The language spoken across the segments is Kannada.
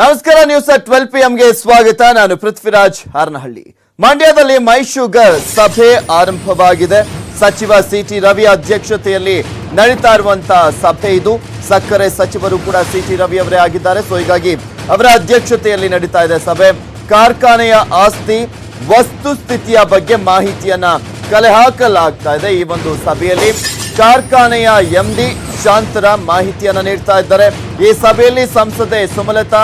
ನಮಸ್ಕಾರ, ನ್ಯೂಸ್ ಟ್ವೆಲ್ ಪಿ ಎಂಗೆ ಸ್ವಾಗತ. ನಾನು ಪೃಥ್ವಿರಾಜ್ ಹಾರನಹಳ್ಳಿ. ಮಂಡ್ಯದಲ್ಲಿ ಮೈ ಶುಗರ್ ಸಭೆ ಆರಂಭವಾಗಿದೆ. ಸಚಿವ ಸಿಟಿ ರವಿ ಅಧ್ಯಕ್ಷತೆಯಲ್ಲಿ ನಡೀತಾ ಇರುವಂತಹ ಸಭೆ ಇದು. ಸಕ್ಕರೆ ಸಚಿವರು ಕೂಡ ಸಿಟಿ ರವಿ ಅವರೇ ಆಗಿದ್ದಾರೆ. ಸೊ ಹೀಗಾಗಿ ಅವರ ಅಧ್ಯಕ್ಷತೆಯಲ್ಲಿ ನಡೀತಾ ಇದೆ ಸಭೆ. ಕಾರ್ಖಾನೆಯ ಆಸ್ತಿ ವಸ್ತುಸ್ಥಿತಿಯ ಬಗ್ಗೆ ಮಾಹಿತಿಯನ್ನ ಕಲೆ ಹಾಕಲಾಗ್ತಾ ಇದೆ ಈ ಒಂದು ಸಭೆಯಲ್ಲಿ. ಕಾರ್ಖಾನೆಯ ಎಂಡಿ ಶಾಂತರಾಮ್ ಮಾಹಿತಿಯನ್ನು ನೀಡ್ತಾ ಇದ್ದಾರೆ. ಈ ಸಭೆಯಲ್ಲಿ ಸಂಸದೆ ಸುಮಲತಾ,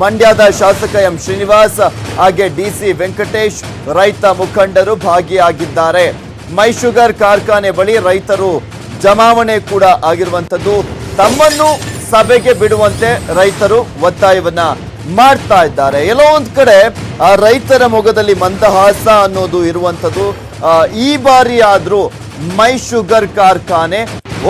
ಮಂಡ್ಯದ ಶಾಸಕ ಎಂ ಶ್ರೀನಿವಾಸ್, ಹಾಗೆ ಡಿಸಿ ವೆಂಕಟೇಶ್ ರೈತ ಮುಖಂಡರು ಭಾಗಿಯಾಗಿದ್ದಾರೆ. ಮೈ ಶುಗರ್ ಕಾರ್ಖಾನೆ ಬಳಿ ರೈತರು ಜಮಾವಣೆ ಕೂಡ ಆಗಿರುವಂತದ್ದು ತಮ್ಮನ್ನು ಸಭೆಗೆ ಬಿಡುವಂತೆ ರೈತರು ಒತ್ತಾಯವನ್ನ ಮಾಡ್ತಾ ಇದ್ದಾರೆ. ಎಲ್ಲೋ ಒಂದ್ ಕಡೆ ರೈತರ ಮೊಗದಲ್ಲಿ ಮಂದಹಾಸ ಅನ್ನೋದು ಇರುವಂತದ್ದು ಈ ಬಾರಿ ಆದ್ರೂ ಮೈ ಶುಗರ್ ಕಾರ್ಖಾನೆ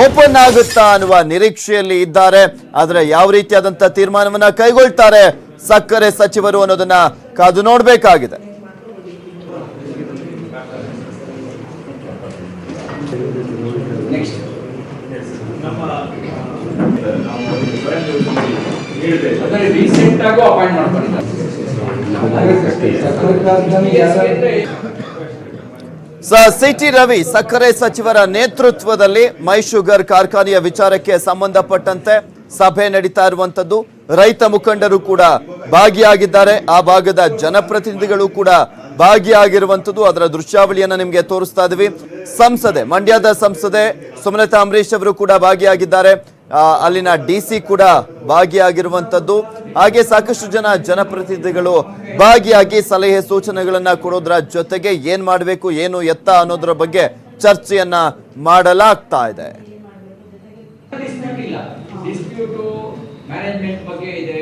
ಓಪನ್ ಆಗುತ್ತಾ ಅನ್ನುವ ನಿರೀಕ್ಷೆಯಲ್ಲಿ ಇದ್ದಾರೆ. ಆದ್ರೆ ಯಾವ ರೀತಿಯಾದಂತ ತೀರ್ಮಾನವನ್ನ ಕೈಗೊಳ್ತಾರೆ ಸಕ್ಕರೆ ಸಚಿವರು ಅನ್ನೋದನ್ನ ಕಾದು ನೋಡಬೇಕಾಗಿದೆ. ಅಪಾಯಿಂಟ್ ಸಿಟಿ ರವಿ ಸಕ್ಕರೆ ಸಚಿವರ ನೇತೃತ್ವದಲ್ಲಿ ಮೈ ಶುಗರ್ ಕಾರ್ಖಾನೆಯ ವಿಚಾರಕ್ಕೆ ಸಂಬಂಧಪಟ್ಟಂತೆ ಸಭೆ ನಡೀತಾ ಇರುವಂತದ್ದು. ರೈತ ಮುಖಂಡರು ಕೂಡ ಭಾಗಿಯಾಗಿದ್ದಾರೆ. ಆ ಭಾಗದ ಜನಪ್ರತಿನಿಧಿಗಳು ಕೂಡ ಭಾಗಿಯಾಗಿರುವಂತದ್ದು. ಅದರ ದೃಶ್ಯಾವಳಿಯನ್ನು ನಿಮಗೆ ತೋರಿಸ್ತಾ ಇದೀವಿ. ಸಂಸದೆ, ಮಂಡ್ಯದ ಸಂಸದೆ ಸುಮಲತಾ ಅಂಬರೀಶ್ ಅವರು ಕೂಡ ಭಾಗಿಯಾಗಿದ್ದಾರೆ. ಅಲ್ಲಿನ ಡಿ ಸಿ ಕೂಡ ಭಾಗಿಯಾಗಿರುವಂತದ್ದು ಹಾಗೆ ಸಾಕಷ್ಟು ಜನ ಜನಪ್ರತಿನಿಧಿಗಳು ಭಾಗಿಯಾಗಿ ಸಲಹೆ ಸೂಚನೆಗಳನ್ನ ಕೊಡೋದ್ರ ಜೊತೆಗೆ ಏನ್ ಮಾಡಬೇಕು ಏನು ಎತ್ತ ಅನ್ನೋದ್ರ ಬಗ್ಗೆ ಚರ್ಚೆಯನ್ನ ಮಾಡಲಾಗ್ತಾ ಮ್ಯಾನೇಜ್ಮೆಂಟ್ ಬಗ್ಗೆ ಇದೆ.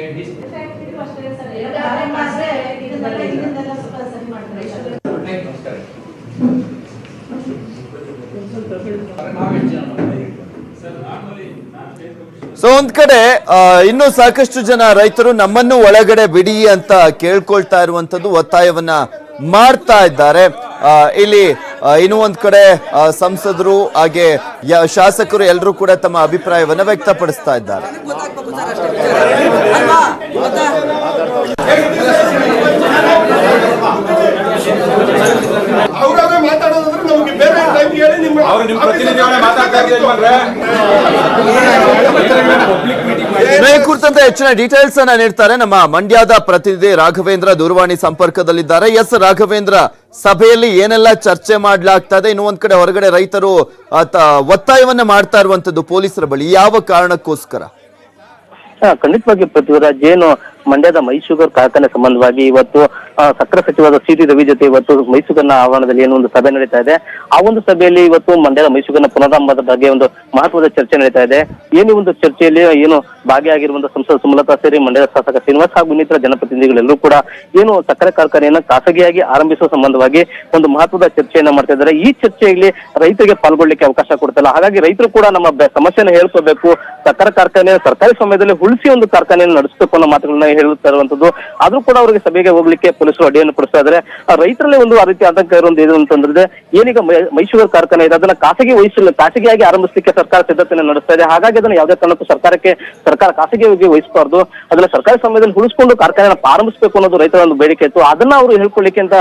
ಸೊ ಒಂದ್ ಕಡೆ ಇನ್ನು ಸಾಕಷ್ಟು ಜನ ರೈತರು ನಮ್ಮನ್ನು ಒಳಗಡೆ ಬಿಡಿ ಅಂತ ಕೇಳ್ಕೊಳ್ತಾ ಇರುವಂತದ್ದು ಒತ್ತಾಯವನ್ನ ಮಾಡ್ತಾ ಇದ್ದಾರೆ. ಇಲ್ಲಿ ಇನ್ನು ಒಂದ್ ಕಡೆ ಸಂಸದರು ಹಾಗೆ ಯ- ಶಾಸಕರು ಎಲ್ಲರೂ ಕೂಡ ತಮ್ಮ ಅಭಿಪ್ರಾಯವನ್ನ ವ್ಯಕ್ತಪಡಿಸ್ತಾ ಇದ್ದಾರೆ. ಮಾತಾಡೋದಂದ್ರೆ ನಮ್ಗೆ ಬೇರೆ ಟೈಮ್ ಹೇಳಿ ನಿಮ್ಮ ಅವ್ರು ನಿಮ್ ಪ್ರತಿನಿಧಿಗಳೇ ಮಾತಾಡ್ತಾ ಇದ್ದೀರಿ ಯಜಮಾನ್ರೆ. ಈ ಕುರಿತಂತೆ ಹೆಚ್ಚಿನ ಡೀಟೇಲ್ಸ್ ಅನ್ನ ನೀಡ್ತಾರೆ ನಮ್ಮ ಮಂಡ್ಯದ ಪ್ರತಿನಿಧಿ ರಾಘವೇಂದ್ರ ದೂರವಾಣಿ ಸಂಪರ್ಕದಲ್ಲಿದ್ದಾರೆ. ಎಸ್, ರಾಘವೇಂದ್ರ, ಸಭೆಯಲ್ಲಿ ಏನೆಲ್ಲ ಚರ್ಚೆ ಮಾಡ್ಲಾಗ್ತದೆ? ಇನ್ನು ಒಂದ್ ಕಡೆ ಹೊರಗಡೆ ರೈತರು ಒತ್ತಾಯವನ್ನ ಮಾಡ್ತಾ ಇರುವಂತದ್ದು ಪೊಲೀಸರ ಬಳಿ. ಯಾವ ಕಾರಣಕ್ಕೋಸ್ಕರ? ಖಂಡಿತವಾಗಿ ಪೃಥ್ವಿರಾಜ್, ಏನು ಮಂಡ್ಯದ ಮೈಸೂಗರ್ ಕಾರ್ಖಾನೆ ಸಂಬಂಧವಾಗಿ ಇವತ್ತು ಸಕ್ಕರೆ ಸಚಿವರಾದ ಸಿ ಟಿ ರವಿ ಜೊತೆ ಇವತ್ತು ಮೈಸೂರಿನ ಆವರಣದಲ್ಲಿ ಏನು ಒಂದು ಸಭೆ ನಡೀತಾ ಇದೆ. ಆ ಒಂದು ಸಭೆಯಲ್ಲಿ ಇವತ್ತು ಮಂಡ್ಯದ ಮೈಸೂರಿನ ಪುನರಾರಂಭದ ಬಗ್ಗೆ ಒಂದು ಮಹತ್ವದ ಚರ್ಚೆ ನಡೀತಾ ಇದೆ. ಏನು ಒಂದು ಚರ್ಚೆಯಲ್ಲಿ ಏನು ಭಾಗಿಯಾಗಿರುವಂತಹ ಸಂಸದ ಸುಮಲತಾ ಸೇರಿ ಮಂಡ್ಯದ ಶಾಸಕ ಶ್ರೀನಿವಾಸ್ ಹಾಗೂ ಇನ್ನಿತರ ಜನಪ್ರತಿನಿಧಿಗಳೆಲ್ಲರೂ ಕೂಡ ಏನು ಸಕ್ಕರೆ ಕಾರ್ಖಾನೆಯನ್ನು ಖಾಸಗಿಯಾಗಿ ಆರಂಭಿಸುವ ಸಂಬಂಧವಾಗಿ ಒಂದು ಮಹತ್ವದ ಚರ್ಚೆಯನ್ನು ಮಾಡ್ತಾ ಇದ್ದಾರೆ. ಈ ಚರ್ಚೆಯಲ್ಲಿ ರೈತರಿಗೆ ಪಾಲ್ಗೊಳ್ಳಿಕ್ಕೆ ಅವಕಾಶ ಕೊಡ್ತಲ್ಲ. ಹಾಗಾಗಿ ರೈತರು ಕೂಡ ನಮ್ಮ ಸಮಸ್ಯೆಯನ್ನು ಹೇಳ್ಕೋಬೇಕು. ಸಕ್ಕರೆ ಕಾರ್ಖಾನೆ ಸರ್ಕಾರಿ ಸಮಯದಲ್ಲಿ ಉಳಿಸಿ ಒಂದು ಕಾರ್ಖಾನೆಯನ್ನು ನಡೆಸಬೇಕು ಅನ್ನೋ ಮಾತುಗಳನ್ನ ಹೇಳುತ್ತಾ ಇರುವಂತದ್ದು. ಆದ್ರೂ ಕೂಡ ಅವರಿಗೆ ಸಭೆಗೆ ಹೋಗ್ಲಿಕ್ಕೆ ಪೊಲೀಸರು ಅಡಿಯನ್ನು ಪಡಿಸ್ತಾ ಇದ್ದಾರೆ. ರೈತರಲ್ಲೇ ಒಂದು ಆ ರೀತಿ ಆತಂಕ ಇರುವಂತ ಏನು ಅಂತಂದ್ರೆ, ಏನೀಗ ಮೈಸೂರು ಕಾರ್ಖಾನೆ ಇದೆ, ಅದನ್ನ ಖಾಸಗಿ ವಹಿಸಲು ಖಾಸಗಿಯಾಗಿ ಆರಂಭಿಸಲಿಕ್ಕೆ ಸರ್ಕಾರ ಸಿದ್ಧತೆಯನ್ನು ನಡೆಸ್ತಾ ಇದೆ. ಹಾಗಾಗಿ ಅದನ್ನ ಯಾವುದೇ ಕಾರಣಕ್ಕೂ ಸರ್ಕಾರಕ್ಕೆ, ಸರ್ಕಾರ ಖಾಸಗಿಯಾಗಿ ವಹಿಸಬಾರ್ದು. ಅದನ್ನ ಸರ್ಕಾರಿ ಸಮಯದಲ್ಲಿ ಉಳಿಸ್ಕೊಂಡು ಕಾರ್ಖಾನೆಯನ್ನು ಪ್ರಾರಂಭಿಸಬೇಕು ಅನ್ನೋದು ರೈತರ ಒಂದು ಬೇಡಿಕೆ ಇತ್ತು. ಅದನ್ನ ಅವರು ಹೇಳ್ಕೊಳ್ಳಿಕ್ಕೆ ಅಂತ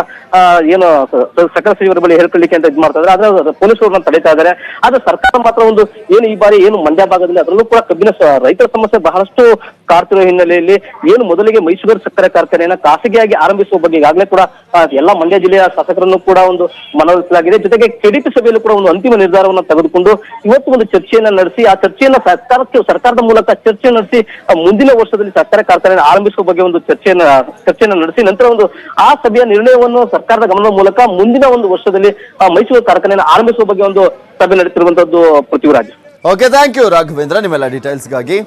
ಏನು ಸರ್ಕಾರ ಸ- ಸಚಿವರ ಬಳಿ ಹೇಳ್ಕೊಳ್ಳಿಕ್ಕೆ ಅಂತ ಇದು ಮಾಡ್ತಾ ಇದ್ದಾರೆ. ಆದ್ರೆ ಪೊಲೀಸರು ತಡೀತಾ ಇದ್ದಾರೆ. ಆದ್ರೆ ಸರ್ಕಾರ ಮಾತ್ರ ಒಂದು, ಏನು ಈ ಬಾರಿ ಏನು ಮಂಡ್ಯ ಭಾಗದಲ್ಲಿ ಅದರಲ್ಲೂ ಕೂಡ ಕಬ್ಬಿನ ರೈತರ ಸಮಸ್ಯೆ ಬಹಳಷ್ಟು ಕಾರ್ತಿರೋ ಹಿನ್ನೆಲೆಯಲ್ಲಿ ಏನು ಮೊದಲಿಗೆ ಮೈಸೂರು ಸಕ್ಕರೆ ಕಾರ್ಖಾನೆಯನ್ನ ಖಾಸಗಿಯಾಗಿ ಆರಂಭಿಸುವ ಬಗ್ಗೆ ಈಗಾಗಲೇ ಕೂಡ ಎಲ್ಲಾ ಮಂಡ್ಯ ಜಿಲ್ಲೆಯ ಶಾಸಕರನ್ನು ಕೂಡ ಒಂದು ಮನವೊಲಿಸಲಾಗಿದೆ ಜೊತೆಗೆ ಕೆಡಿಪಿ ಸಭೆಯಲ್ಲೂ ಕೂಡ ಒಂದು ಅಂತಿಮ ನಿರ್ಧಾರವನ್ನು ತೆಗೆದುಕೊಂಡು ಇವತ್ತು ಒಂದು ಚರ್ಚೆಯನ್ನ ನಡೆಸಿ, ಆ ಚರ್ಚೆಯನ್ನ ಸರ್ಕಾರಕ್ಕೆ, ಸರ್ಕಾರದ ಮೂಲಕ ಚರ್ಚೆ ನಡೆಸಿ ಮುಂದಿನ ವರ್ಷದಲ್ಲಿ ಸಕ್ಕರೆ ಕಾರ್ಖಾನೆಯನ್ನು ಆರಂಭಿಸುವ ಬಗ್ಗೆ ಒಂದು ಚರ್ಚೆಯನ್ನ, ಚರ್ಚೆಯನ್ನು ನಡೆಸಿ, ನಂತರ ಒಂದು ಆ ಸಭೆಯ ನಿರ್ಣಯವನ್ನು ಸರ್ಕಾರದ ಗಮನದ ಮೂಲಕ ಮುಂದಿನ ಒಂದು ವರ್ಷದಲ್ಲಿ ಮೈಸೂರು ಕಾರ್ಖಾನೆಯನ್ನು ಆರಂಭಿಸುವ ಬಗ್ಗೆ ಒಂದು ಸಭೆ ನಡೆಸಿರುವಂತದ್ದು Prithviraj okay thank you Raghavendra. ನಿಮ್ಮೆಲ್ಲ ಡೀಟೇಲ್ಸ್ಗಾಗಿ